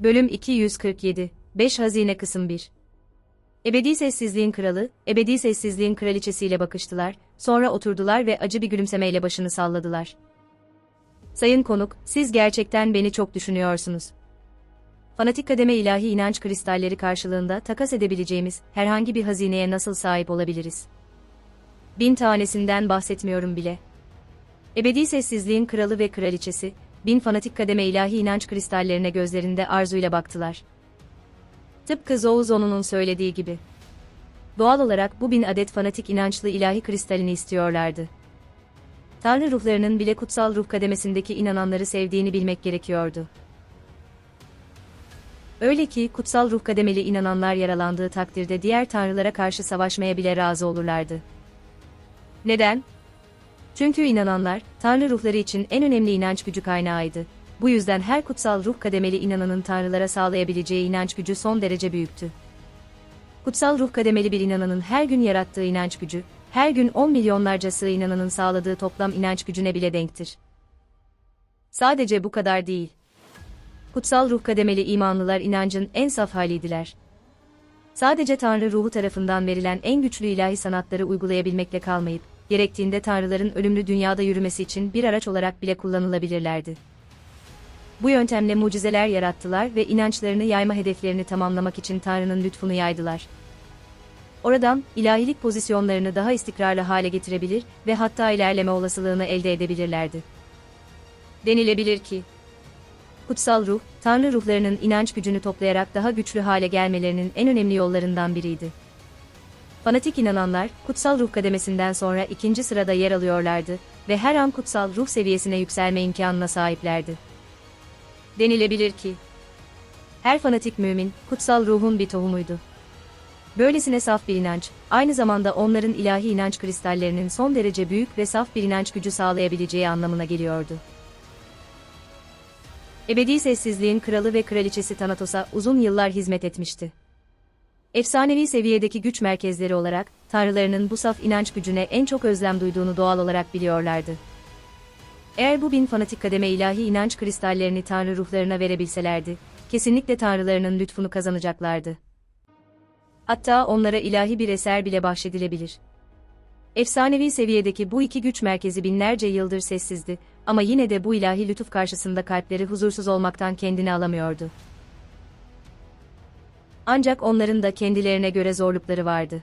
Bölüm 247 5 Hazine Kısım 1 Ebedi Sessizliğin Kralı, Ebedi Sessizliğin Kraliçesiyle bakıştılar, sonra oturdular ve acı bir gülümsemeyle başını salladılar. Sayın konuk, siz gerçekten beni çok düşünüyorsunuz. Fanatik kademe ilahi inanç kristalleri karşılığında takas edebileceğimiz herhangi bir hazineye nasıl sahip olabiliriz? Bin tanesinden bahsetmiyorum bile. Ebedi Sessizliğin Kralı ve Kraliçesi, bin fanatik kademe ilahi inanç kristallerine gözlerinde arzuyla baktılar. Tıpkı Zouzon'un söylediği gibi. Doğal olarak bu bin adet fanatik inançlı ilahi kristalini istiyorlardı. Tanrı ruhlarının bile kutsal ruh kademesindeki inananları sevdiğini bilmek gerekiyordu. Öyle ki kutsal ruh kademeli inananlar yaralandığı takdirde diğer tanrılara karşı savaşmaya bile razı olurlardı. Neden? Çünkü inananlar, tanrı ruhları için en önemli inanç gücü kaynağıydı. Bu yüzden her kutsal ruh kademeli inananın tanrılara sağlayabileceği inanç gücü son derece büyüktü. Kutsal ruh kademeli bir inananın her gün yarattığı inanç gücü, her gün 10 milyonlarca sığ inananın sağladığı toplam inanç gücüne bile denktir. Sadece bu kadar değil. Kutsal ruh kademeli imanlılar inancın en saf haliydiler. Sadece Tanrı ruhu tarafından verilen en güçlü ilahi sanatları uygulayabilmekle kalmayıp, gerektiğinde tanrıların ölümlü dünyada yürümesi için bir araç olarak bile kullanılabilirlerdi. Bu yöntemle mucizeler yarattılar ve inançlarını yayma hedeflerini tamamlamak için Tanrı'nın lütfunu yaydılar. Oradan, ilahilik pozisyonlarını daha istikrarlı hale getirebilir ve hatta ilerleme olasılığını elde edebilirlerdi. Denilebilir ki, kutsal ruh, Tanrı ruhlarının inanç gücünü toplayarak daha güçlü hale gelmelerinin en önemli yollarından biriydi. Fanatik inananlar, kutsal ruh kademesinden sonra ikinci sırada yer alıyorlardı ve her an kutsal ruh seviyesine yükselme imkanına sahiplerdi. Denilebilir ki, her fanatik mümin, kutsal ruhun bir tohumuydu. Böylesine saf bir inanç, aynı zamanda onların ilahi inanç kristallerinin son derece büyük ve saf bir inanç gücü sağlayabileceği anlamına geliyordu. Ebedi sessizliğin kralı ve kraliçesi Thanatos'a uzun yıllar hizmet etmişti. Efsanevi seviyedeki güç merkezleri olarak, tanrılarının bu saf inanç gücüne en çok özlem duyduğunu doğal olarak biliyorlardı. Eğer bu bin fanatik kademe ilahi inanç kristallerini tanrı ruhlarına verebilselerdi, kesinlikle tanrılarının lütfunu kazanacaklardı. Hatta onlara ilahi bir eser bile bahşedilebilir. Efsanevi seviyedeki bu iki güç merkezi binlerce yıldır sessizdi ama yine de bu ilahi lütuf karşısında kalpleri huzursuz olmaktan kendini alamıyordu. Ancak onların da kendilerine göre zorlukları vardı.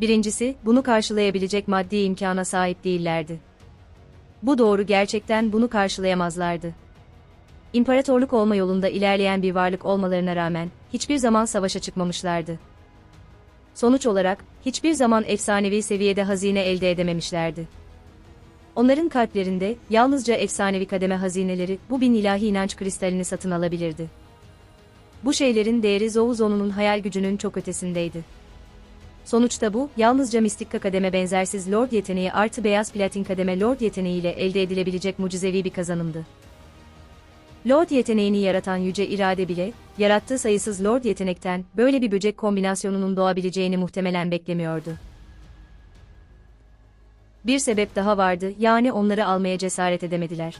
Birincisi, bunu karşılayabilecek maddi imkana sahip değillerdi. Bu doğru gerçekten bunu karşılayamazlardı. İmparatorluk olma yolunda ilerleyen bir varlık olmalarına rağmen, hiçbir zaman savaşa çıkmamışlardı. Sonuç olarak, hiçbir zaman efsanevi seviyede hazine elde edememişlerdi. Onların kalplerinde, yalnızca efsanevi kademe hazineleri, bu bin ilahi inanç kristalini satın alabilirdi. Bu şeylerin değeri Zouzon'un hayal gücünün çok ötesindeydi. Sonuçta bu, yalnızca mistik kademe benzersiz Lord yeteneği artı beyaz platin kademe Lord yeteneğiyle elde edilebilecek mucizevi bir kazanımdı. Lord yeteneğini yaratan yüce irade bile, yarattığı sayısız Lord yetenekten böyle bir böcek kombinasyonunun doğabileceğini muhtemelen beklemiyordu. Bir sebep daha vardı, yani onları almaya cesaret edemediler.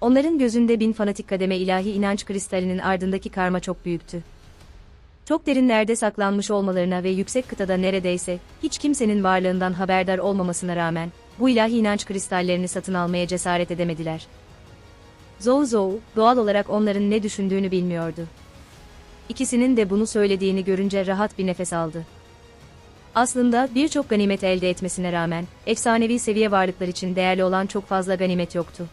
Onların gözünde bin fanatik kademe ilahi inanç kristalinin ardındaki karma çok büyüktü. Çok derinlerde saklanmış olmalarına ve yüksek kıtada neredeyse hiç kimsenin varlığından haberdar olmamasına rağmen bu ilahi inanç kristallerini satın almaya cesaret edemediler. Zou Zou, doğal olarak onların ne düşündüğünü bilmiyordu. İkisinin de bunu söylediğini görünce rahat bir nefes aldı. Aslında birçok ganimet elde etmesine rağmen, efsanevi seviye varlıklar için değerli olan çok fazla ganimet yoktu.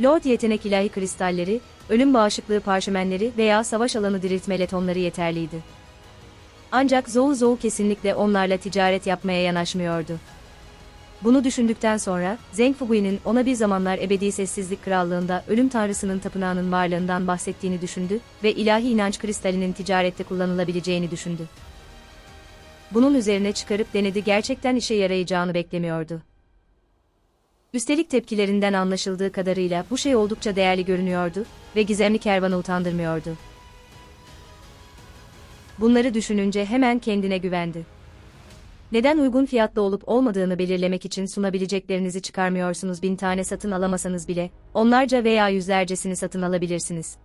Lord yetenek ilahi kristalleri, ölüm bağışıklığı parşömenleri veya savaş alanı diriltme letonları yeterliydi. Ancak Zou Zou kesinlikle onlarla ticaret yapmaya yanaşmıyordu. Bunu düşündükten sonra, Zheng Fugui'nin ona bir zamanlar ebedi sessizlik krallığında ölüm tanrısının tapınağının varlığından bahsettiğini düşündü ve ilahi inanç kristalinin ticarette kullanılabileceğini düşündü. Bunun üzerine çıkarıp denedi gerçekten işe yarayacağını beklemiyordu. Üstelik tepkilerinden anlaşıldığı kadarıyla bu şey oldukça değerli görünüyordu ve gizemli kervanı utandırmıyordu. Bunları düşününce hemen kendine güvendi. Neden uygun fiyatlı olup olmadığını belirlemek için sunabileceklerinizi çıkarmıyorsunuz bin tane satın alamasanız bile, onlarca veya yüzlercesini satın alabilirsiniz.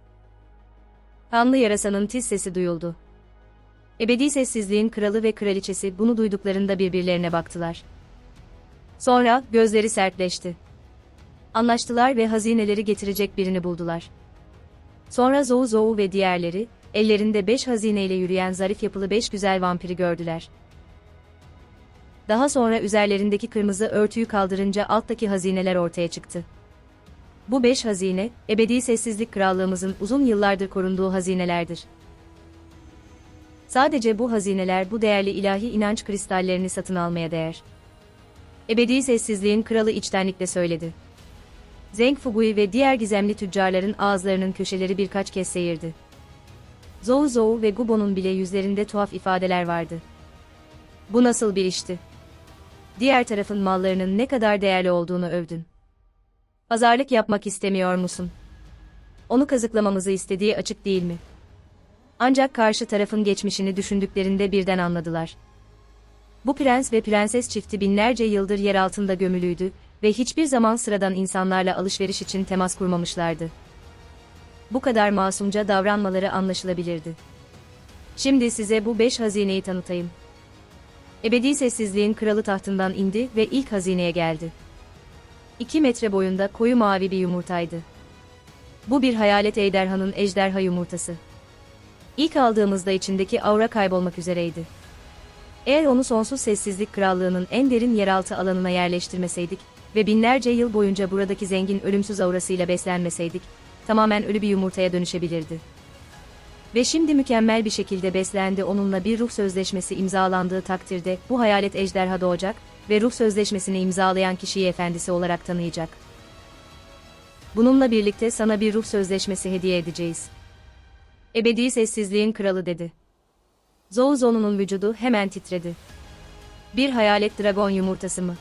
Kanlı yarasanın tiz sesi duyuldu. Ebedi sessizliğin kralı ve kraliçesi bunu duyduklarında birbirlerine baktılar. Sonra, gözleri sertleşti. Anlaştılar ve hazineleri getirecek birini buldular. Sonra Zou Zou ve diğerleri, ellerinde beş hazineyle yürüyen zarif yapılı beş güzel vampiri gördüler. Daha sonra üzerlerindeki kırmızı örtüyü kaldırınca alttaki hazineler ortaya çıktı. Bu beş hazine, ebedi sessizlik krallığımızın uzun yıllardır korunduğu hazinelerdir. Sadece bu hazineler bu değerli ilahi inanç kristallerini satın almaya değer. Ebedi sessizliğin kralı içtenlikle söyledi. Zeng Fugui ve diğer gizemli tüccarların ağızlarının köşeleri birkaç kez seyirdi. Zhou Zhou ve Gubo'nun bile yüzlerinde tuhaf ifadeler vardı. Bu nasıl bir işti? Diğer tarafın mallarının ne kadar değerli olduğunu övdün. Pazarlık yapmak istemiyor musun? Onu kazıklamamızı istediği açık değil mi? Ancak karşı tarafın geçmişini düşündüklerinde birden anladılar. Bu prens ve prenses çifti binlerce yıldır yer altında gömülüydü ve hiçbir zaman sıradan insanlarla alışveriş için temas kurmamışlardı. Bu kadar masumca davranmaları anlaşılabilirdi. Şimdi size bu beş hazineyi tanıtayım. Ebedi sessizliğin kralı tahtından indi ve ilk hazineye geldi. 2 metre boyunda koyu mavi bir yumurtaydı. Bu bir hayalet ejderhanın ejderha yumurtası. İlk aldığımızda içindeki aura kaybolmak üzereydi. Eğer onu sonsuz sessizlik krallığının en derin yeraltı alanına yerleştirmeseydik ve binlerce yıl boyunca buradaki zengin ölümsüz aurasıyla beslenmeseydik, tamamen ölü bir yumurtaya dönüşebilirdi. Ve şimdi mükemmel bir şekilde beslendi onunla bir ruh sözleşmesi imzalandığı takdirde bu hayalet ejderha doğacak ve ruh sözleşmesini imzalayan kişiyi efendisi olarak tanıyacak. Bununla birlikte sana bir ruh sözleşmesi hediye edeceğiz. Ebedi sessizliğin kralı dedi. Zouzo'nun vücudu hemen titredi. Bir hayalet dragon yumurtası mı?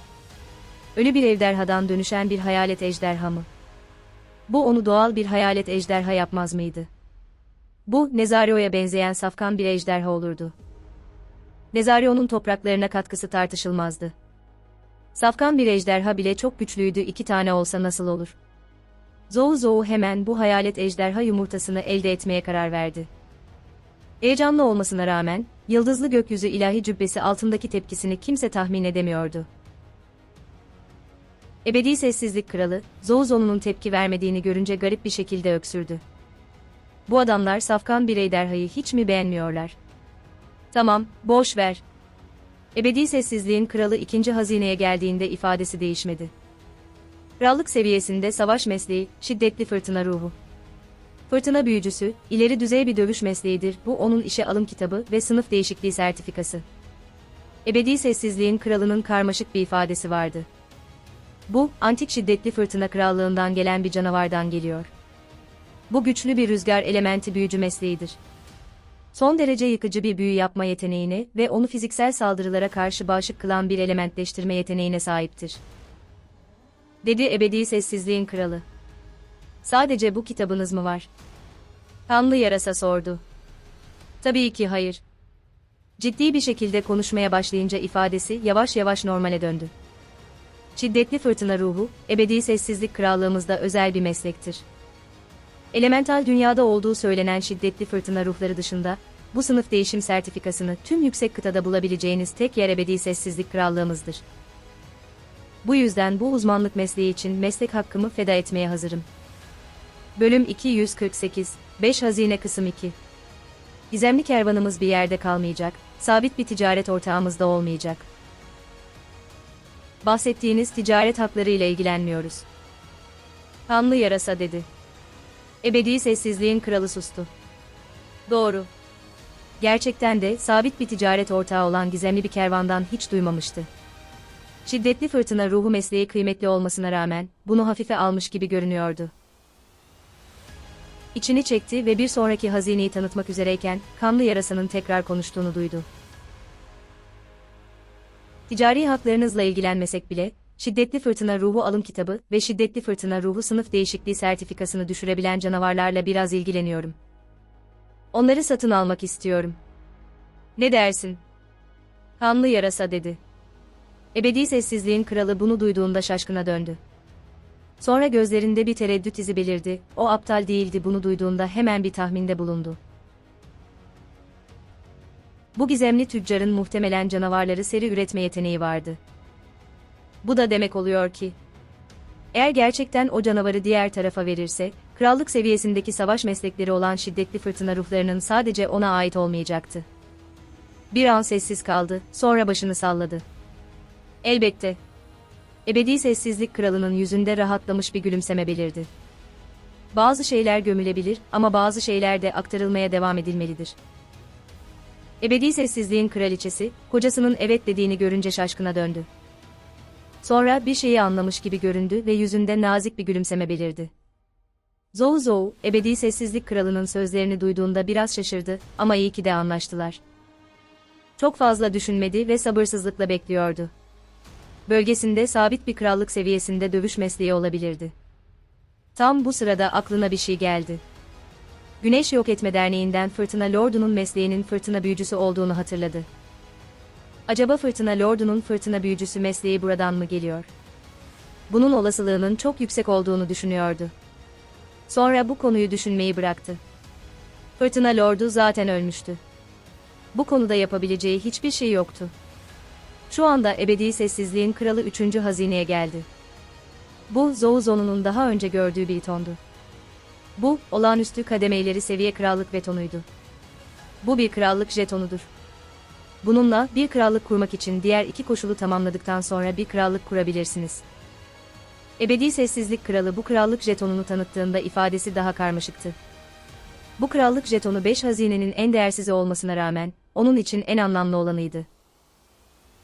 Ölü bir ejderhadan dönüşen bir hayalet ejderha mı? Bu onu doğal bir hayalet ejderha yapmaz mıydı? Bu, Nezario'ya benzeyen safkan bir ejderha olurdu. Nezario'nun topraklarına katkısı tartışılmazdı. Safkan bir ejderha bile çok güçlüydü iki tane olsa nasıl olur? Zou Zou hemen bu hayalet ejderha yumurtasını elde etmeye karar verdi. Heyecanlı olmasına rağmen, yıldızlı gökyüzü ilahi cübbesi altındaki tepkisini kimse tahmin edemiyordu. Ebedi sessizlik kralı, Zou Zou'nun tepki vermediğini görünce garip bir şekilde öksürdü. Bu adamlar safkan bir ejderhayı hiç mi beğenmiyorlar? Tamam, boş ver. Ebedi sessizliğin kralı ikinci hazineye geldiğinde ifadesi değişmedi. Krallık seviyesinde savaş mesleği, şiddetli fırtına ruhu. Fırtına büyücüsü, ileri düzey bir dövüş mesleğidir, bu onun işe alım kitabı ve sınıf değişikliği sertifikası. Ebedi sessizliğin kralının karmaşık bir ifadesi vardı. Bu, antik şiddetli fırtına krallığından gelen bir canavardan geliyor. Bu güçlü bir rüzgar elementi büyücü mesleğidir. Son derece yıkıcı bir büyü yapma yeteneğine ve onu fiziksel saldırılara karşı bağışık kılan bir elementleştirme yeteneğine sahiptir. Dedi ebedi sessizliğin kralı. Sadece bu kitabınız mı var? Kanlı yarasa sordu. Tabii ki hayır. Ciddi bir şekilde konuşmaya başlayınca ifadesi yavaş yavaş normale döndü. Şiddetli fırtına ruhu, ebedi sessizlik krallığımızda özel bir meslektir. Elemental dünyada olduğu söylenen şiddetli fırtına ruhları dışında, bu sınıf değişim sertifikasını tüm yüksek kıtada bulabileceğiniz tek yer ebedi sessizlik krallığımızdır. Bu yüzden bu uzmanlık mesleği için meslek hakkımı feda etmeye hazırım. Bölüm 248, 5 Hazine Kısım 2 Gizemli kervanımız bir yerde kalmayacak, sabit bir ticaret ortağımız da olmayacak. Bahsettiğiniz ticaret hakları ile ilgilenmiyoruz. Kanlı yarasa dedi. Ebedi sessizliğin kralı sustu. Doğru. Gerçekten de sabit bir ticaret ortağı olan gizemli bir kervandan hiç duymamıştı. Şiddetli fırtına ruhu mesleği kıymetli olmasına rağmen bunu hafife almış gibi görünüyordu. İçini çekti ve bir sonraki hazineyi tanıtmak üzereyken kanlı yarasının tekrar konuştuğunu duydu. Ticari haklarınızla ilgilenmesek bile, Şiddetli Fırtına Ruhu Alım Kitabı ve Şiddetli Fırtına Ruhu Sınıf Değişikliği sertifikasını düşürebilen canavarlarla biraz ilgileniyorum. Onları satın almak istiyorum. Ne dersin? Kanlı yarasa dedi. Ebedi sessizliğin kralı bunu duyduğunda şaşkına döndü. Sonra gözlerinde bir tereddüt izi belirdi, o aptal değildi bunu duyduğunda hemen bir tahminde bulundu. Bu gizemli tüccarın muhtemelen canavarları seri üretme yeteneği vardı. Bu da demek oluyor ki, eğer gerçekten o canavarı diğer tarafa verirse, krallık seviyesindeki savaş meslekleri olan şiddetli fırtına ruhlarının sadece ona ait olmayacaktı. Bir an sessiz kaldı, sonra başını salladı. Elbette. Ebedi sessizlik kralının yüzünde rahatlamış bir gülümseme belirdi. Bazı şeyler gömülebilir ama bazı şeyler de aktarılmaya devam edilmelidir. Ebedi sessizliğin kraliçesi, kocasının evet dediğini görünce şaşkına döndü. Sonra bir şeyi anlamış gibi göründü ve yüzünde nazik bir gülümseme belirdi. Zou Zou, ebedi sessizlik kralının sözlerini duyduğunda biraz şaşırdı ama iyi ki de anlaştılar. Çok fazla düşünmedi ve sabırsızlıkla bekliyordu. Bölgesinde sabit bir krallık seviyesinde dövüş mesleği olabilirdi. Tam bu sırada aklına bir şey geldi. Güneş Yok Etme Derneği'nden Fırtına Lordu'nun mesleğinin fırtına büyücüsü olduğunu hatırladı. Acaba Fırtına Lordu'nun fırtına büyücüsü mesleği buradan mı geliyor? Bunun olasılığının çok yüksek olduğunu düşünüyordu. Sonra bu konuyu düşünmeyi bıraktı. Fırtına Lordu zaten ölmüştü. Bu konuda yapabileceği hiçbir şey yoktu. Şu anda ebedi sessizliğin kralı 3. hazineye geldi. Bu, Zouzonu'nun daha önce gördüğü bir tondu. Bu, olağanüstü kademeleri seviye krallık betonuydu. Bu bir krallık jetonudur. Bununla bir krallık kurmak için diğer iki koşulu tamamladıktan sonra bir krallık kurabilirsiniz. Ebedi Sessizlik Kralı bu krallık jetonunu tanıttığında ifadesi daha karmaşıktı. Bu krallık jetonu 5 hazinenin en değersizi olmasına rağmen, onun için en anlamlı olanıydı.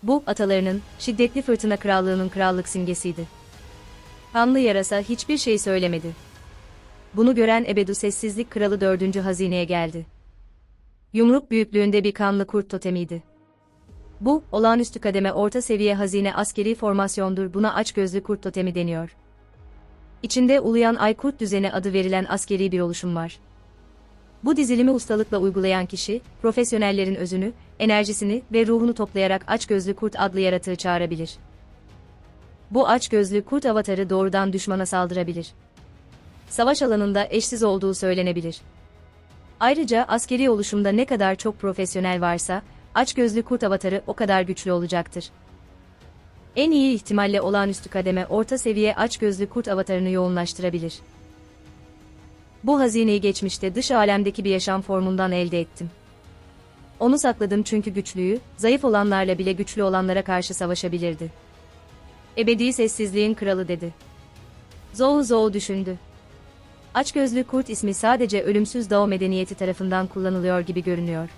Bu, atalarının, şiddetli fırtına krallığının krallık simgesiydi. Kanlı yarasa hiçbir şey söylemedi. Bunu gören Ebedu Sessizlik Kralı dördüncü hazineye geldi. Yumruk büyüklüğünde bir kanlı kurt totemiydi. Bu, olağanüstü kademe orta seviye hazine askeri formasyondur buna açgözlü kurt totemi deniyor. İçinde uluyan ay kurt düzeni adı verilen askeri bir oluşum var. Bu dizilimi ustalıkla uygulayan kişi, profesyonellerin özünü, enerjisini ve ruhunu toplayarak açgözlü kurt adlı yaratığı çağırabilir. Bu açgözlü kurt avatarı doğrudan düşmana saldırabilir. Savaş alanında eşsiz olduğu söylenebilir. Ayrıca askeri oluşumda ne kadar çok profesyonel varsa, açgözlü kurt avatarı o kadar güçlü olacaktır. En iyi ihtimalle olağanüstü kademe orta seviye açgözlü kurt avatarını yoğunlaştırabilir. Bu hazineyi geçmişte dış alemdeki bir yaşam formundan elde ettim. Onu sakladım çünkü güçlüyü, zayıf olanlarla bile güçlü olanlara karşı savaşabilirdi. Ebedi sessizliğin kralı dedi. Zou Zou düşündü. Açgözlü kurt ismi sadece ölümsüz Dao medeniyeti tarafından kullanılıyor gibi görünüyor.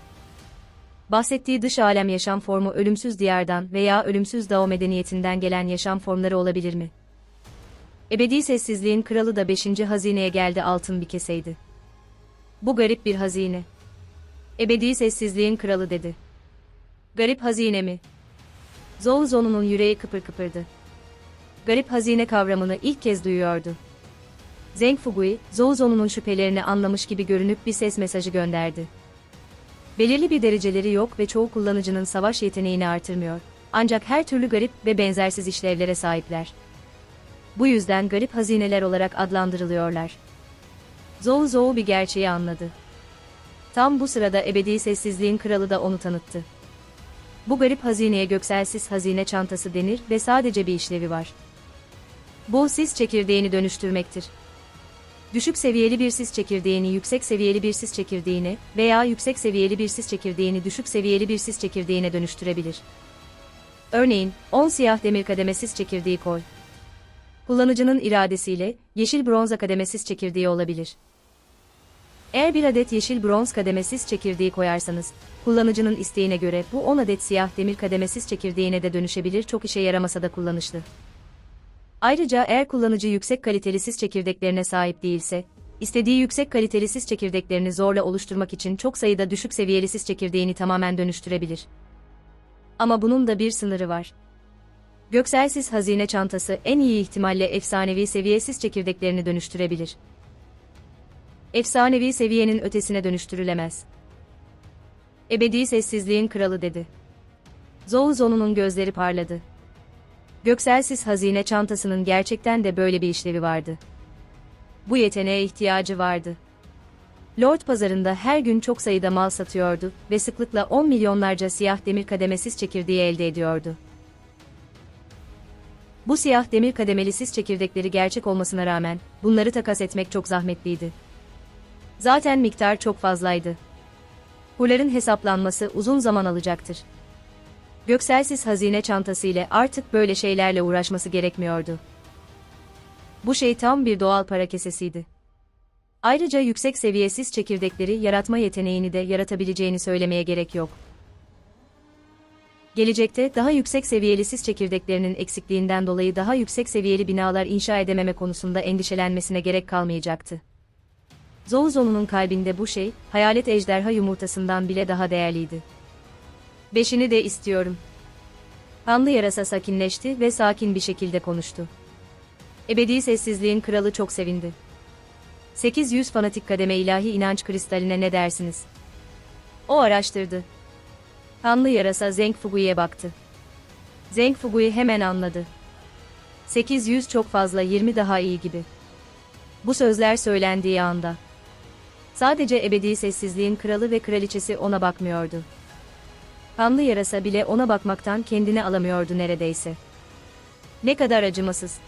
Bahsettiği dış alem yaşam formu ölümsüz diyardan veya ölümsüz Dao medeniyetinden gelen yaşam formları olabilir mi? Ebedi sessizliğin kralı da beşinci hazineye geldi altın bir keseydi. Bu garip bir hazine. Ebedi sessizliğin kralı dedi. Garip hazine mi? Zolzon'un yüreği kıpır kıpırdı. Garip hazine kavramını ilk kez duyuyordu. Zeng Fugui, Zolzon'un şüphelerini anlamış gibi görünüp bir ses mesajı gönderdi. Belirli bir dereceleri yok ve çoğu kullanıcının savaş yeteneğini artırmıyor. Ancak her türlü garip ve benzersiz işlevlere sahipler. Bu yüzden garip hazineler olarak adlandırılıyorlar. Zou Zou bir gerçeği anladı. Tam bu sırada ebedi sessizliğin kralı da onu tanıttı. Bu garip hazineye gökselsiz hazine çantası denir ve sadece bir işlevi var. Bu sis çekirdeğini dönüştürmektir. Düşük seviyeli bir sis çekirdeğini yüksek seviyeli bir sis çekirdeğine veya yüksek seviyeli bir sis çekirdeğini düşük seviyeli bir sis çekirdeğine dönüştürebilir. Örneğin, 10 siyah demir kademesiz çekirdeği koy. Kullanıcının iradesiyle yeşil bronz kademesiz çekirdeği olabilir. Eğer bir adet yeşil bronz kademesiz çekirdeği koyarsanız, kullanıcının isteğine göre bu 10 adet siyah demir kademesiz çekirdeğine de dönüşebilir çok işe yaramasa da kullanışlı. Ayrıca eğer kullanıcı yüksek kaliteli sis çekirdeklerine sahip değilse, istediği yüksek kaliteli sis çekirdeklerini zorla oluşturmak için çok sayıda düşük seviyeli sis çekirdeğini tamamen dönüştürebilir. Ama bunun da bir sınırı var. Gökselsiz hazine çantası en iyi ihtimalle efsanevi seviyesiz çekirdeklerini dönüştürebilir. Efsanevi seviyenin ötesine dönüştürülemez. Ebedi sessizliğin kralı dedi. Zouzo'nun gözleri parladı. Gökselsiz hazine çantasının gerçekten de böyle bir işlevi vardı. Bu yeteneğe ihtiyacı vardı. Lord pazarında her gün çok sayıda mal satıyordu ve sıklıkla 10 milyonlarca siyah demir kademesiz çekirdeği elde ediyordu. Bu siyah demir kademelisiz çekirdekleri gerçek olmasına rağmen bunları takas etmek çok zahmetliydi. Zaten miktar çok fazlaydı. Kurların hesaplanması uzun zaman alacaktır. Gökselsiz hazine çantası ile artık böyle şeylerle uğraşması gerekmiyordu. Bu şey tam bir doğal para kesesiydi. Ayrıca yüksek seviyesiz çekirdekleri yaratma yeteneğini de yaratabileceğini söylemeye gerek yok. Gelecekte daha yüksek seviyeli sis çekirdeklerinin eksikliğinden dolayı daha yüksek seviyeli binalar inşa edememe konusunda endişelenmesine gerek kalmayacaktı. Zouzo'nun kalbinde bu şey, hayalet ejderha yumurtasından bile daha değerliydi. Beşini de istiyorum. Kanlı yarasa sakinleşti ve sakin bir şekilde konuştu. Ebedi sessizliğin kralı çok sevindi. 800 fanatik kademe ilahi inanç kristaline ne dersiniz? O araştırdı. Kanlı yarasa Zeng Fugui'ye baktı. Zeng Fugui hemen anladı. 800 çok fazla 20 daha iyi gibi. Bu sözler söylendiği anda. Sadece ebedi sessizliğin kralı ve kraliçesi ona bakmıyordu. Kanlı yarasa bile ona bakmaktan kendini alamıyordu neredeyse. Ne kadar acımasız.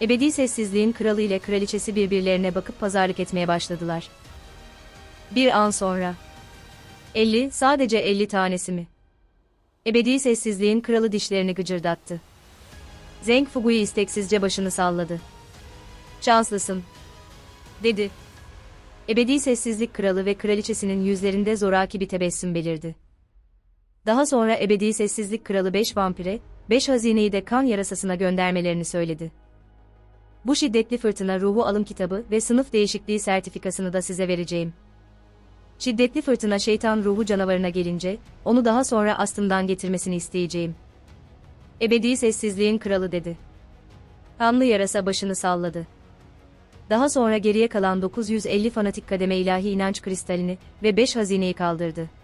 Ebedi sessizliğin kralı ile kraliçesi birbirlerine bakıp pazarlık etmeye başladılar. Bir an sonra. 50, sadece 50 tanesi mi? Ebedi sessizliğin kralı dişlerini gıcırdattı. Zeng Fugui isteksizce başını salladı. Şanslısın. Dedi. Ebedi sessizlik kralı ve kraliçesinin yüzlerinde zoraki bir tebessüm belirdi. Daha sonra ebedi sessizlik kralı 5 vampire, 5 hazineyi de kan yarasasına göndermelerini söyledi. Bu şiddetli fırtına ruhu alım kitabı ve sınıf değişikliği sertifikasını da size vereceğim. Şiddetli fırtına şeytan ruhu canavarına gelince, onu daha sonra astımdan getirmesini isteyeceğim. Ebedi sessizliğin kralı dedi. Kanlı yarasa başını salladı. Daha sonra geriye kalan 950 fanatik kademe ilahi inanç kristalini ve 5 hazineyi kaldırdı.